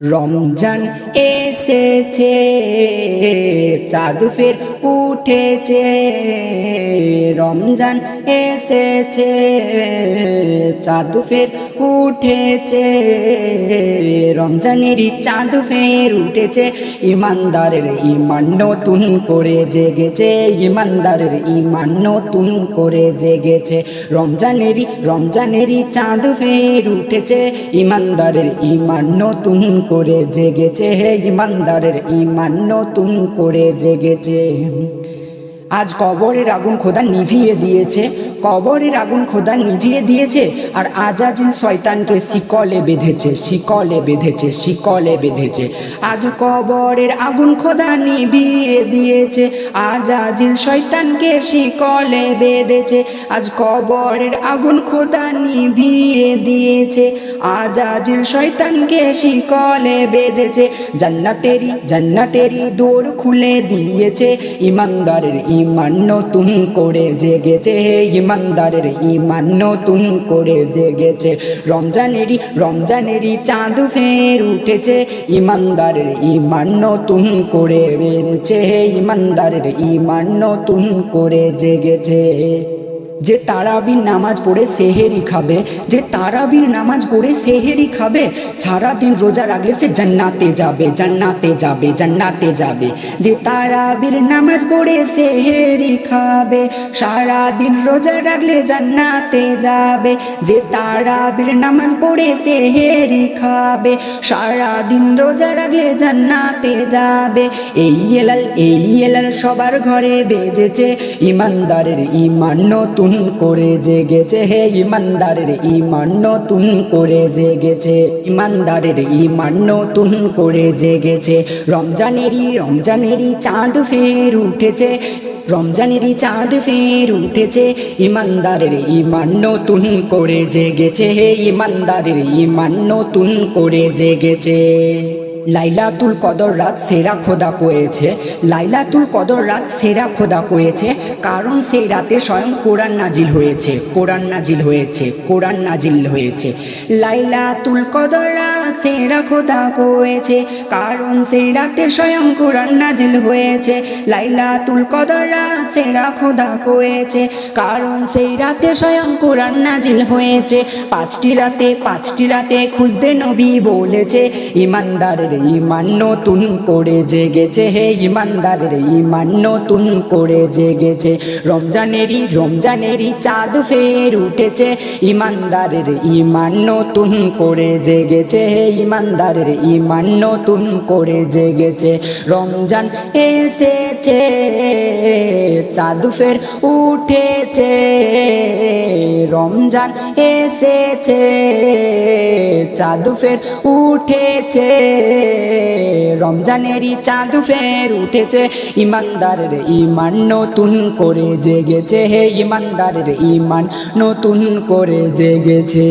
রমজান এসেছে চাঁদ ফের উঠেছে, রমজান এসেছে চাঁদ ফের উঠেছে, রমজানেরই চাঁদ ফের উঠেছে, ইমানদারের ইমান নতুন করে জেগেছে, ইমানদারের ইমান নতুন করে জেগেছে, রমজানেরই রমজানেরই চাঁদ ফের উঠেছে, ইমানদারের ইমান নতুন করে জেগেছে হে ইমানদারের ইমান নতুন করে জেগেছে। আজ কবরের আগুন খোদা নিভিয়ে দিয়েছে, কবরের আগুন খোদা নিভিয়ে দিয়েছে, আর আজাজিল শয়তানকে শিকলে বেঁধেছে শিকলে বেঁধেছে শিকলে বেঁধেছে। আজ কবরের আগুন খোদা নিভিয়ে দিয়েছে, আজাজিল শয়তানকে শিকলে বেঁধেছে। আজ কবরের আগুন খোদা নিভিয়ে দিয়েছে, আজাজিল শয়তানকে শিকলে বেঁধেছে। জান্নাতেরি জান্নাতেরি দৌড় খুলে দিয়েছে, ইমানদারের ইমান নতুন করে জেগেছে, হে ইমানদারের ইমান নতুন করে জেগেছে। রমজানেরই রমজানেরই চাঁদ ফের উঠেছে, ইমানদারের ইমান নতুন করে বেড়েছে, হে ইমানদারের ইমান নতুন করে জেগেছে। যে তারাবির নামাজ পড়ে সেহেরি খাবে, যে তারাবির নামাজ পড়ে সেহেরি খাবে, সারাদিন রোজা রাখলে সে জান্নাতে যাবে জান্নাতে যাবে জান্নাতে যাবে। যে তারাবির নামাজ পড়ে সেহেরি খাবে, সারাদিন রোজা রাখলে জান্নাতে যাবে। যে তারাবির নামাজ পড়ে সেহেরি খাবে, সারাদিন রোজা রাখলে জান্নাতে যাবে। এই এলাল এই এলাল সবার ঘরে বেজেছে, ইমানদারের ইমান নতুন করে জেগেছে হে ইমানদারের ইমান নতুন করে জেগেছে ইমানদারের ইমান নতুন করে জেগেছে। রমজানেরই রমজানেরই চাঁদ ফের উঠেছে, রমজানেরই চাঁদ ফের উঠেছে, ইমানদারের ইমান নতুন করে জেগেছে হে ইমানদারের ইমান নতুন করে জেগেছে। লাইলাতুল কদর রাত সেরা খোদা কয়েছে লাইলাতুল কদর রাত সেরা খোদা কয়েছে কারণ সেই রাতে স্বয়ং কোরআন নাজিল হয়েছে, কোরআন নাজিল হয়েছে, কোরআন নাজিল হয়েছে। লাইলাতুল কদর রাত সেরা খোদা কয়েছে কারণ রাতে স্বয়ং কোরআন নাজিল হয়েছে। লাইলাতুল কদর রাত সেরা খোদা কয়েছে কারণ সেই স্বয়ং কোরআন নাজিল হয়েছে। পাঁচটি রাতে পাঁচটি রাতে খুঁজতে নবী বলেছে, ইমানদারের ইমান নতুন করে জেগেছে। হে ইমানদারের ইমান নতুন করে জেগেছে, রমজানেরই রমজানেরই চাঁদ ফের উঠেছে। ইমানদারের ইমান নতুন করে জেগেছে ইমানদারের ইমান নতুন করে জেগেছে। রমজান এসেছে চাঁদ ফের উঠেছে, রমজান এসেছে চাঁদ ফের উঠেছে, রমজানেরই চাঁদ ফের উঠেছে। ইমানদারের ইমান নতুন করে জেগেছে, হে ইমানদারের ইমান নতুন করে জেগেছে।